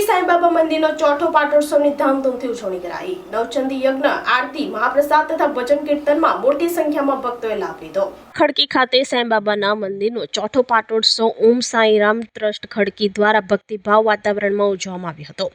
સાંઈબાબા મંદિરનો ચોથો પાટોત્સવની ધામધૂમથી ઉજવણી કરાઈ. નવચંદી યજ્ઞ, આરતી, મહાપ્રસાદ તથા ભજન કીર્તનમાં મોટી સંખ્યામાં ભક્તોએ લાભ લીધો. ખડકી ખાતે સાંઈબાબાના મંદિરનો ચોથો પાટોત્સવ ઓમ સાંઈરામ ટ્રસ્ટ ખડકી દ્વારા ભક્તિભાવ વાતાવરણમાં ઉજવવામાં આવ્યો હતો.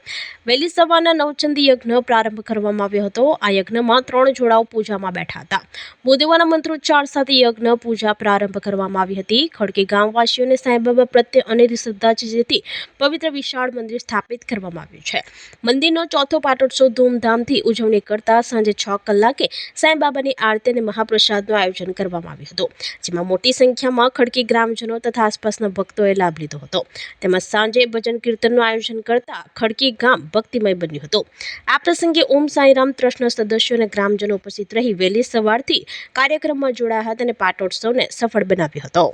વહેલી સવારના નવચંદી યજ્ઞ પ્રારંભ કરવામાં આવ્યો હતો. આ યજ્ઞમાં ત્રણ જોડાઓ પૂજામાં બેઠા હતા. બુદેવાના મંત્રોચ્ચાર સાથે યજ્ઞ પૂજા પ્રારંભ કરવામાં આવી હતી. ખડકી ગામવાસીઓને સાંઈબાબા પ્રત્યે અનેરી શ્રદ્ધા છે જેથી પવિત્ર વિશાળ મંદિર સ્થાપિત કરવામાં આવ્યું છે. મંદિરનો ચોથો પાટોત્સવ ધૂમધામથી ઉજવણી કરતા સાંજે છ કલાકે સાંઈબાબાની આરતી અને મહાપ્રસાદનું આયોજન કરવામાં આવ્યું હતું, જેમાં મોટી સંખ્યામાં ખડકી ગ્રામજનો તથા આસપાસના ભક્તોએ લાભ લીધો હતો. તેમાં સાંજે ભજન કીર્તનનું આયોજન કરતા ખડકી ગામ ભક્તિમય બન્યું હતું. આ પ્રસંગે ઓમ સાંઈરામ ટ્રસ્ટના સદસ્યો અને ગ્રામજનો ઉપસ્થિત રહી વહેલી સવારથી કાર્યક્રમમાં જોડાયા હતા અને પાટોત્સવને સફળ બનાવ્યો હતો.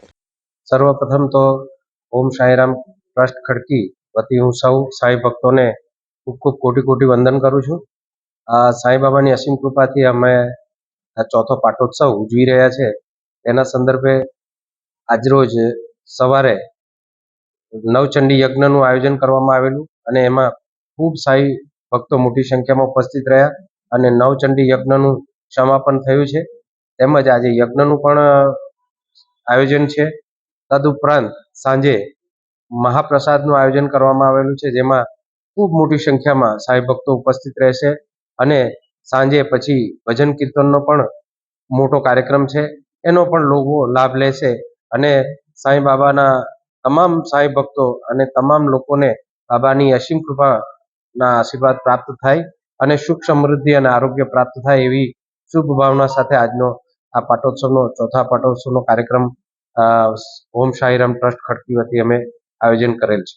સર્વપ્રથમ તો ઓમ સાંઈરામ ટ્રસ્ટ ખડકી વતી હું સૌ સાંઈ ભક્તોને ખૂબ ખૂબ કોટી કોટી વંદન કરું છું. આ સાંઈ બાબાની અસીમ કૃપાથી અમે આ ચોથો પાટોત્સવ ઉજવી રહ્યા છે. તેના સંદર્ભે આજરોજ સવારે નવચંડી યજ્ઞનું આયોજન કરવામાં આવેલું અને એમાં ખૂબ સાંઈ ભક્તો મોટી સંખ્યામાં ઉપસ્થિત રહ્યા અને નવચંડી યજ્ઞનું સમાપન થયું છે. તેમજ આજે યજ્ઞનું પણ આયોજન છે. તદુપરાંત સાંજે મહાપ્રસાદનું આયોજન કરવામાં આવેલું છે, જેમાં ખૂબ મોટી સંખ્યામાં સાંઈ ભક્તો ઉપસ્થિત રહેશે અને સાંજે પછી ભજન કીર્તનનો પણ મોટો કાર્યક્રમ છે. એનો પણ લોકો લાભ લેશે અને સાંઈ બાબાના તમામ સાંઈ ભક્તો અને તમામ લોકોને બાબાની અસીમ કૃપાના આશીર્વાદ પ્રાપ્ત થાય અને સુખ સમૃદ્ધિ અને આરોગ્ય પ્રાપ્ત થાય એવી શુભ ભાવના સાથે આજનો આ પાટોત્સવનો ચોથા પાટોત્સવનો કાર્યક્રમ ઓમ સાંઈરામ ટ્રસ્ટ ખડકી વતી અમે આયોજન કરેલ છે.